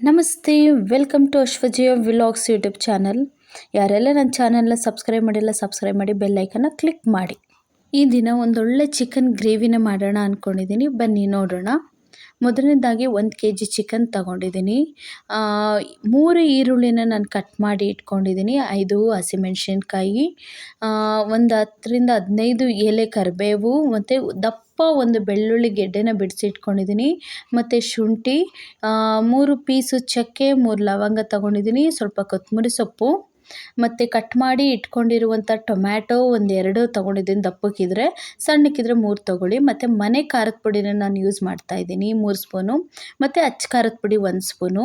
ನಮಸ್ತೆ welcome to ಅಶ್ವಜಿಯ vlogs YouTube channel ಯಾರೆಲ್ಲ ನನ್ನ ಚಾನಲ್ನ ಸಬ್ಸ್ಕ್ರೈಬ್ ಮಾಡಿಲ್ಲ ಸಬ್ಸ್ಕ್ರೈಬ್ ಮಾಡಿ ಬೆಲ್ಲೈಕನ್ನ ಕ್ಲಿಕ್ ಮಾಡಿ. ಈ ದಿನ ಒಂದೊಳ್ಳೆ ಚಿಕನ್ ಗ್ರೇವಿನ ಮಾಡೋಣ ಅಂದ್ಕೊಂಡಿದ್ದೀನಿ ಬನ್ನಿ ನೋಡೋಣ. ಮೊದಲನೇದಾಗಿ ಒಂದು ಕೆ ಜಿ ಚಿಕನ್ ತಗೊಂಡಿದ್ದೀನಿ ಮೂರು ಈರುಳ್ಳಿನ ನಾನು ಕಟ್ ಮಾಡಿ ಇಟ್ಕೊಂಡಿದ್ದೀನಿ. ಐದು ಹಸಿಮೆಣ್ಸಿನ್ಕಾಯಿ ಒಂದು ಹತ್ತರಿಂದ ಹದಿನೈದು ಎಲೆ ಕರಿಬೇವು, ಮತ್ತು ದಪ್ಪ ಒಂದು ಬೆಳ್ಳುಳ್ಳಿ ಗೆಡ್ಡೆನ ಬಿಡಿಸಿ ಇಟ್ಕೊಂಡಿದ್ದೀನಿ ಮತ್ತು ಶುಂಠಿ ಮೂರು ಪೀಸು ಚಕ್ಕೆ, ಮೂರು ಲವಂಗ ತಗೊಂಡಿದ್ದೀನಿ. ಸ್ವಲ್ಪ ಕೊತ್ತಂಬರಿ ಸೊಪ್ಪು. ಮತ್ತು ಕಟ್ ಮಾಡಿ ಇಟ್ಕೊಂಡಿರುವಂಥ ಟೊಮ್ಯಾಟೊ ಒಂದೆರಡು ತೊಗೊಂಡಿದ್ದೀನಿ ದಪ್ಪಕ್ಕಿದ್ರೆ ಸಣ್ಣಕ್ಕಿದ್ರೆ ಮೂರು ತೊಗೊಳ್ಳಿ. ಮತ್ತು ಮನೆ ಖಾರದ ಪುಡಿನ ನಾನು ಯೂಸ್ ಮಾಡ್ತಾ ಇದ್ದೀನಿ ಮೂರು ಸ್ಪೂನು. ಮತ್ತು ಅಚ್ಚ ಖಾರದ ಪುಡಿ ಒಂದು ಸ್ಪೂನು.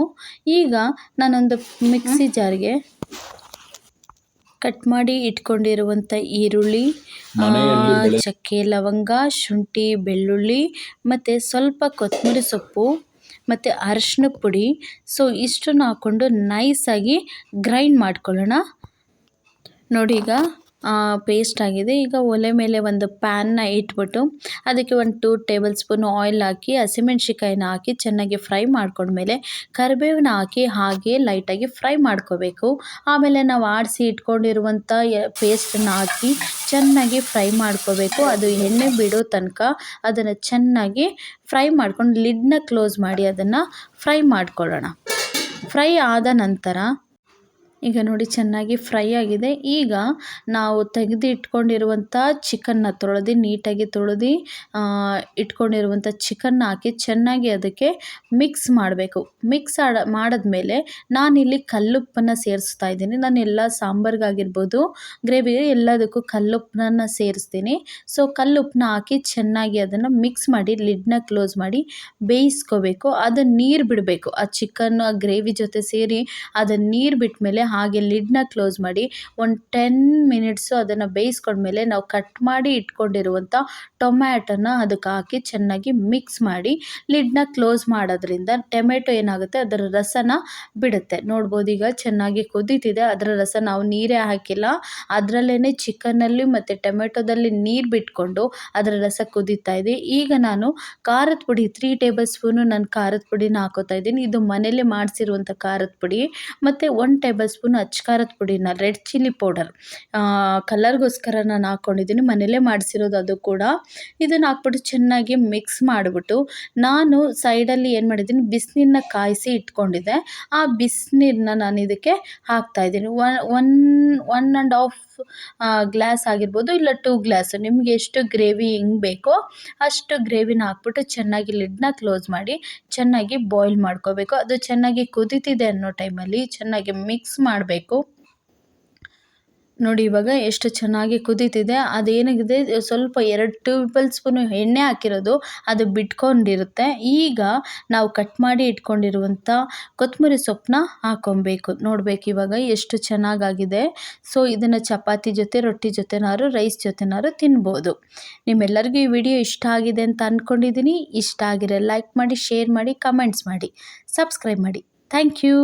ಈಗ ನಾನೊಂದು ಮಿಕ್ಸಿ ಜಾರ್ಗೆ ಕಟ್ ಮಾಡಿ ಇಟ್ಕೊಂಡಿರುವಂಥ ಈರುಳ್ಳಿ ಚಕ್ಕೆ ಲವಂಗ ಶುಂಠಿ ಬೆಳ್ಳುಳ್ಳಿ ಮತ್ತು ಸ್ವಲ್ಪ ಕೊತ್ತಂಬರಿ ಸೊಪ್ಪು. ಮತ್ತು ಅರಶಿನ ಪುಡಿ. ಸೊ ಇಷ್ಟನ್ನು ಹಾಕ್ಕೊಂಡು ನೈಸಾಗಿ ಗ್ರೈಂಡ್ ಮಾಡ್ಕೊಳ್ಳೋಣ. ನೋಡಿ ಈಗ ಪೇಸ್ಟ್ ಆಗಿದೆ. ಈಗ ಒಲೆ ಮೇಲೆ ಒಂದು ಪ್ಯಾನ್ನ ಇಟ್ಬಿಟ್ಟು ಅದಕ್ಕೆ ಒಂದು ಟೂ ಟೇಬಲ್ ಸ್ಪೂನ್ ಆಯಿಲ್ ಹಾಕಿ ಹಸಿಮೆಣ್ಸಿಕಾಯಿನ ಹಾಕಿ ಚೆನ್ನಾಗಿ ಫ್ರೈ ಮಾಡ್ಕೊಂಡ್ಮೇಲೆ ಕರಿಬೇವನ್ನ ಹಾಕಿ ಹಾಗೆ ಲೈಟಾಗಿ ಫ್ರೈ ಮಾಡ್ಕೋಬೇಕು. ಆಮೇಲೆ ನಾವು ಆಡಿಸಿ ಇಟ್ಕೊಂಡಿರುವಂಥ ಪೇಸ್ಟನ್ನ ಹಾಕಿ ಚೆನ್ನಾಗಿ ಫ್ರೈ ಮಾಡ್ಕೋಬೇಕು. ಅದು ಎಣ್ಣೆ ಬಿಡೋ ತನಕ ಅದನ್ನು ಚೆನ್ನಾಗಿ ಫ್ರೈ ಮಾಡ್ಕೊಂಡು ಲಿಡ್ನ ಕ್ಲೋಸ್ ಮಾಡಿ ಅದನ್ನು ಫ್ರೈ ಮಾಡ್ಕೊಳ್ಳೋಣ. ಫ್ರೈ ಆದ ನಂತರ ಈಗ ನೋಡಿ ಚೆನ್ನಾಗಿ ಫ್ರೈ ಆಗಿದೆ. ಈಗ ನಾವು ತೆಗೆದು ಇಟ್ಕೊಂಡಿರುವಂಥ ಚಿಕನ್ನ ತೊಳೆದು ನೀಟಾಗಿ ತೊಳೆದು ಇಟ್ಕೊಂಡಿರುವಂಥ ಚಿಕನ್ನ ಹಾಕಿ ಚೆನ್ನಾಗಿ ಅದಕ್ಕೆ ಮಿಕ್ಸ್ ಮಾಡಬೇಕು. ಮಿಕ್ಸ್ ಆಡ, ಮಾಡಿದ್ಮೇಲೆ ನಾನಿಲ್ಲಿ ಕಲ್ಲುಪ್ಪನ್ನು ಸೇರಿಸ್ತಾ ಇದ್ದೀನಿ. ನಾನು ಎಲ್ಲ ಸಾಂಬಾರ್ಗಾಗಿರ್ಬೋದು ಗ್ರೇವಿಗೆ ಎಲ್ಲದಕ್ಕೂ ಕಲ್ಲುಪ್ಪನ್ನ ಸೇರಿಸ್ತೀನಿ. ಸೊ ಕಲ್ಲುಪ್ಪನ್ನ ಹಾಕಿ ಚೆನ್ನಾಗಿ ಅದನ್ನು ಮಿಕ್ಸ್ ಮಾಡಿ ಲಿಡ್ನ ಕ್ಲೋಸ್ ಮಾಡಿ ಬೇಯಿಸ್ಕೋಬೇಕು. ಅದು ನೀರು ಬಿಡಬೇಕು. ಆ ಚಿಕನ್ನು ಆ ಗ್ರೇವಿ ಜೊತೆ ಸೇರಿ ಅದನ್ನು ನೀರು ಬಿಟ್ಟ ಮೇಲೆ ಹಾಗೆ ಲಿಡ್ನ ಕ್ಲೋಸ್ ಮಾಡಿ ಒಂದು ಟೆನ್ ಮಿನಿಟ್ಸು ಅದನ್ನು ಬೇಯಿಸ್ಕೊಂಡ್ಮೇಲೆ ನಾವು ಕಟ್ ಮಾಡಿ ಇಟ್ಕೊಂಡಿರುವಂಥ ಟೊಮ್ಯಾಟೋನ ಅದಕ್ಕೆ ಹಾಕಿ ಚೆನ್ನಾಗಿ ಮಿಕ್ಸ್ ಮಾಡಿ ಲಿಡ್ನ ಕ್ಲೋಸ್ ಮಾಡೋದ್ರಿಂದ ಟೊಮೆಟೊ ಏನಾಗುತ್ತೆ ಅದರ ರಸನ ಬಿಡುತ್ತೆ. ನೋಡ್ಬೋದು ಈಗ ಚೆನ್ನಾಗಿ ಕುದೀತಿದೆ, ಅದರ ರಸ ನಾವು ನೀರೇ ಹಾಕಿಲ್ಲ. ಅದರಲ್ಲೇ ಚಿಕನಲ್ಲಿ ಮತ್ತು ಟೊಮೆಟೊದಲ್ಲಿ ನೀರು ಬಿಟ್ಕೊಂಡು ಅದರ ರಸ ಕುದೀತಾ ಇದೆ. ಈಗ ನಾನು ಖಾರದ ಪುಡಿ ತ್ರೀ ಟೇಬಲ್ ಸ್ಪೂನು ನಾನು ಖಾರದ ಪುಡಿನ ಹಾಕೋತಾ ಇದ್ದೀನಿ. ಇದು ಮನೇಲಿ ಮಾಡಿಸಿರುವಂಥ ಖಾರದ ಪುಡಿ. ಮತ್ತು ಒನ್ ಟೇಬಲ್ ಸ್ಪೂನ್ ಅಚ್ಚ ಖಾರದ ಪುಡಿನ, ರೆಡ್ ಚಿಲ್ಲಿ ಪೌಡರ್ ಕಲರ್ಗೋಸ್ಕರ ನಾನು ಹಾಕ್ಕೊಂಡಿದ್ದೀನಿ ಮನೇಲೇ ಮಾಡಿಸಿರೋದು ಅದು ಕೂಡ. ಇದನ್ನು ಹಾಕ್ಬಿಟ್ಟು ಚೆನ್ನಾಗಿ ಮಿಕ್ಸ್ ಮಾಡಿಬಿಟ್ಟು ನಾನು ಸೈಡಲ್ಲಿ ಏನು ಮಾಡಿದ್ದೀನಿ ಬಿಸಿನೀರನ್ನ ಕಾಯಿಸಿ ಇಟ್ಕೊಂಡಿದ್ದೆ. ಆ ಬಿಸಿನೀರನ್ನ ನಾನು ಇದಕ್ಕೆ ಹಾಕ್ತಾಯಿದ್ದೀನಿ one one one and half glass ಆಗಿರ್ಬೋದು ಇಲ್ಲ ಟೂ ಗ್ಲಾಸ್ ನಿಮಗೆ ಎಷ್ಟು ಗ್ರೇವಿ ಹೆಂಗೆ ಬೇಕೋ ಅಷ್ಟು ಗ್ರೇವಿನ ಹಾಕ್ಬಿಟ್ಟು ಚೆನ್ನಾಗಿ ಲಿಡ್ನ ಕ್ಲೋಸ್ ಮಾಡಿ ಚೆನ್ನಾಗಿ ಬಾಯ್ಲ್ ಮಾಡ್ಕೋಬೇಕು. ಅದು ಚೆನ್ನಾಗಿ ಕುದೀತಿದೆ ಅನ್ನೋ ಟೈಮಲ್ಲಿ ಚೆನ್ನಾಗಿ ಮಿಕ್ಸ್ ಮಾಡಬೇಕು. ನೋಡಿ ಇವಾಗ ಎಷ್ಟು ಚೆನ್ನಾಗಿ ಕುದೀತಿದೆ. ಅದೇನಾಗಿದೆ ಸ್ವಲ್ಪ ಎರಡು ಟೇಬಲ್ ಸ್ಪೂನು ಎಣ್ಣೆ ಹಾಕಿರೋದು, ಅದು ಬಿಟ್ಕೊಂಡಿರುತ್ತೆ. ಈಗ ನಾವು ಕಟ್ ಮಾಡಿ ಇಟ್ಕೊಂಡಿರುವಂಥ ಕೊತ್ತಂಬರಿ ಸೊಪ್ಪನ್ನ ಹಾಕೊಬೇಕು. ನೋಡಬೇಕು ಇವಾಗ ಎಷ್ಟು ಚೆನ್ನಾಗಾಗಿದೆ. ಸೊ, ಇದನ್ನು ಚಪಾತಿ ಜೊತೆ, ರೊಟ್ಟಿ ಜೊತೆನಾದ್ರು, ರೈಸ್ ಜೊತೆನಾದ್ರು ತಿನ್ಬೋದು. ನಿಮ್ಮೆಲ್ಲರಿಗೂ ಈ ವಿಡಿಯೋ ಇಷ್ಟ ಆಗಿದೆ ಅಂತ ಅಂದ್ಕೊಂಡಿದ್ದೀನಿ ಇಷ್ಟ ಆಗಿರೋ ಲೈಕ್ ಮಾಡಿ, ಶೇರ್ ಮಾಡಿ, ಕಮೆಂಟ್ಸ್ ಮಾಡಿ. ಸಬ್ಸ್ಕ್ರೈಬ್ ಮಾಡಿ. Thank you.